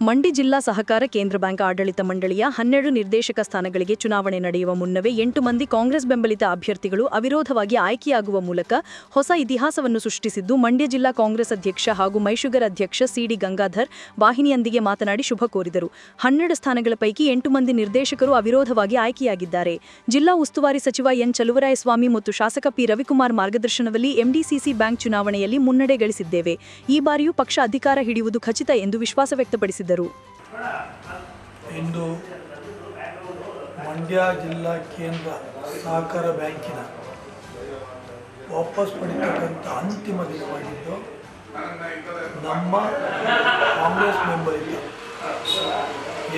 ಮಂಡಿ ಜಿಲ್ಲಾ ಸಹಕಾರ ಕೇಂದ್ರ ಬ್ಯಾಂಕ್ ಆಡಳಿತ ಮಂಡಳಿಯ ಹನ್ನೆರಡು ನಿರ್ದೇಶಕ ಸ್ಥಾನಗಳಿಗೆ ಚುನಾವಣೆ ನಡೆಯುವ ಮುನ್ನವೇ ಎಂಟು ಮಂದಿ ಕಾಂಗ್ರೆಸ್ ಬೆಂಬಲಿತ ಅಭ್ಯರ್ಥಿಗಳು ಅವಿರೋಧವಾಗಿ ಆಯ್ಕೆಯಾಗುವ ಮೂಲಕ ಹೊಸ ಇತಿಹಾಸವನ್ನು ಸೃಷ್ಟಿಸಿದ್ದು, ಮಂಡ್ಯ ಜಿಲ್ಲಾ ಕಾಂಗ್ರೆಸ್ ಅಧ್ಯಕ್ಷ ಹಾಗೂ ಮೈಶುಗರ್ ಅಧ್ಯಕ್ಷ ಸಿಡಿ ಗಂಗಾಧರ್ ವಾಹಿನಿಯೊಂದಿಗೆ ಮಾತನಾಡಿ ಶುಭ ಕೋರಿದರು. ಹನ್ನೆರಡು ಸ್ಥಾನಗಳ ಪೈಕಿ ಎಂಟು ಮಂದಿ ನಿರ್ದೇಶಕರು ಅವಿರೋಧವಾಗಿ ಆಯ್ಕೆಯಾಗಿದ್ದಾರೆ. ಜಿಲ್ಲಾ ಉಸ್ತುವಾರಿ ಸಚಿವ ಎನ್. ಚಲುವರಾಯಸ್ವಾಮಿ ಮತ್ತು ಶಾಸಕ ಪಿ. ರವಿಕುಮಾರ್ ಮಾರ್ಗದರ್ಶನದಲ್ಲಿ ಎಂಡಿಸಿಸಿ ಬ್ಯಾಂಕ್ ಚುನಾವಣೆಯಲ್ಲಿ ಮುನ್ನಡೆ ಗಳಿಸಿದ್ದೇವೆ ಈ ಬಾರಿಯೂ ಪಕ್ಷ ಅಧಿಕಾರ ಹಿಡಿಯುವುದು ಖಚಿತ ಎಂದು ವಿಶ್ವಾಸ ವ್ಯಕ್ತಪಡಿಸಿದರು ಇಂದು ಮಂಡ್ಯ ಜಿಲ್ಲಾ ಕೇಂದ್ರ ಸಹಕಾರ ಬ್ಯಾಂಕಿನ ವಾಪಸ್ ಪಡಿತಕ್ಕಂಥ ಅಂತಿಮ ದಿನವಾಗಿದ್ದು, ನಮ್ಮ ಕಾಂಗ್ರೆಸ್ ಮೆಂಬರಿಗೆ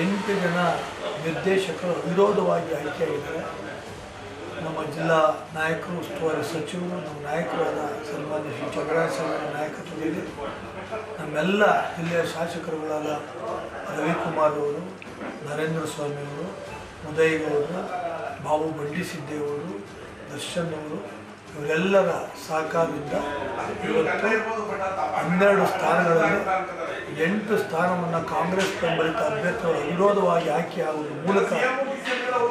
ಎಂಟು ಜನ ನಿರ್ದೇಶಕರು ವಿರೋಧವಾಗಿ ಆಯ್ಕೆಯಾಗಿದ್ದಾರೆ. ನಮ್ಮ ಜಿಲ್ಲಾ ನಾಯಕರು, ಉಸ್ತುವಾರಿ ಸಚಿವರು, ನಮ್ಮ ನಾಯಕರಾದ ಸನ್ಮಾನ್ಯ ಶ್ರೀ ಚಂದ್ರಾಯಸ್ವಾಮಿ ನಾಯಕತ್ವದಲ್ಲಿ ನಮ್ಮೆಲ್ಲ ಜಿಲ್ಲೆಯ ಶಾಸಕರುಗಳಾದ ರವಿಕುಮಾರ್ ಅವರು, ನರೇಂದ್ರ ಸ್ವಾಮಿ ಅವರು ಉದಯಗೌಡರು ಬಾಬು ಬಂಡಿಸಿದ್ದೇವರು ದರ್ಶನ್ ಅವರು, ಇವರೆಲ್ಲರ ಸಹಕಾರದಿಂದ ಇವತ್ತು ಹನ್ನೆರಡು ಸ್ಥಾನಗಳಲ್ಲಿ ಎಂಟು ಸ್ಥಾನವನ್ನು ಕಾಂಗ್ರೆಸ್ ಬೆಂಬಲಿತ ಅಭ್ಯರ್ಥಿಗಳು ವಿರೋಧವಾಗಿ ಆಯ್ಕೆಯಾಗುವ ಮೂಲಕ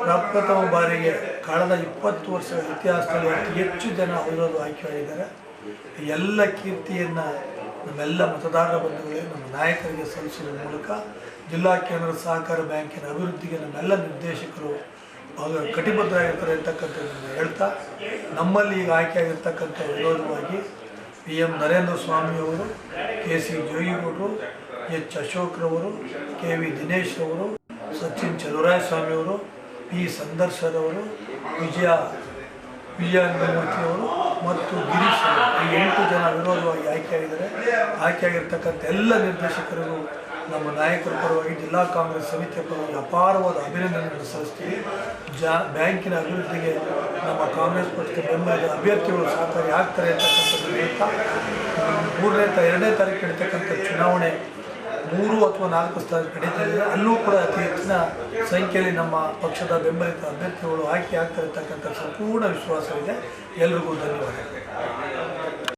ಪ್ರಪ್ರಥಮ ಬಾರಿಗೆ ಕಳೆದ ಇಪ್ಪತ್ತು ವರ್ಷಗಳ ಇತಿಹಾಸದಲ್ಲಿ ಅತಿ ಹೆಚ್ಚು ಜನ ವಿರೋಧ ಆಯ್ಕೆ ಮಾಡಿದ್ದಾರೆ. ಎಲ್ಲ ಕೀರ್ತಿಯನ್ನು ನಮ್ಮೆಲ್ಲ ಮತದಾರರ ಬಂಧುಗಳೇ ನಮ್ಮ ನಾಯಕರಿಗೆ ಸಲ್ಲಿಸುವ ಮೂಲಕ ಜಿಲ್ಲಾ ಕೇಂದ್ರ ಸಹಕಾರ ಬ್ಯಾಂಕಿನ ಅಭಿವೃದ್ಧಿಗೆ ನಮ್ಮೆಲ್ಲ ನಿರ್ದೇಶಕರು ಬಹಳ ಕಟಿಬದ್ಧರಾಗಿರ್ತಾರೆ ಅಂತಕ್ಕಂಥದ್ದನ್ನು ಹೇಳ್ತಾ, ನಮ್ಮಲ್ಲಿ ಈಗ ಆಯ್ಕೆಯಾಗಿರ್ತಕ್ಕಂಥ ವಿರೋಧವಾಗಿ ಪಿ ಎಂ ನರೇಂದ್ರ ಸ್ವಾಮಿಯವರು ಕೆ ಸಿ ಜೋಯಿಗೌಡರು ಎಚ್ ಅಶೋಕ್ರವರು, ಕೆ ವಿ ದಿನೇಶ್ ಅವರು ಸಚಿನ್ ಚಲುವರಾಯಸ್ವಾಮಿಯವರು ಪಿ ಸಂದರ್ಶನವರು, ವಿಜಯ ವಿಜಯಮೂರ್ತಿಯವರು ಮತ್ತು ಗಿರೀಶ್ ಅವರು. ಈ ಎಂಟು ಜನ ವಿರೋಧವಾಗಿ ಆಯ್ಕೆಯಾಗಿದ್ದಾರೆ. ಆಯ್ಕೆಯಾಗಿರ್ತಕ್ಕಂಥ ಎಲ್ಲ ನಿರ್ದೇಶಕರು ನಮ್ಮ ನಾಯಕರ ಪರವಾಗಿ ಜಿಲ್ಲಾ ಕಾಂಗ್ರೆಸ್ ಸಮಿತಿಯ ಪರವಾಗಿ ಅಪಾರವಾದ ಅಭಿನಂದನೆಗಳನ್ನು ಸಲ್ಲಿಸ್ತೀವಿ ಜಾ, ಬ್ಯಾಂಕಿನ ಅಭಿವೃದ್ಧಿಗೆ ನಮ್ಮ ಕಾಂಗ್ರೆಸ್ ಪಕ್ಷದ ಬೆಂಬಲಿತ ಅಭ್ಯರ್ಥಿಗಳು ಸಹಕಾರಿ ಆಗ್ತಾರೆ ಅಂತಕ್ಕಂಥದ್ದು ಹೇಳ್ತಾ, ಮೂರನೇ ತ, ಎರಡನೇ ತಾರೀಕು ನಡೀತಕ್ಕಂಥ ಚುನಾವಣೆ ಮೂರು ಅಥವಾ ನಾಲ್ಕು ಸ್ಥಾನ ಇದೆ ಅಲ್ಲೂ ಕೂಡ ಅತಿ ಹೆಚ್ಚಿನ ಸಂಖ್ಯೆಯಲ್ಲಿ ನಮ್ಮ ಪಕ್ಷದ ಬೆಂಬಲಿತ ಅಭ್ಯರ್ಥಿಗಳು ಆಯ್ಕೆ ಆಗ್ತಾ ಇರ್ತಕ್ಕಂಥ ಸಂಪೂರ್ಣ ವಿಶ್ವಾಸವಿದೆ. ಎಲ್ರಿಗೂ ಧನ್ಯವಾದಗಳು.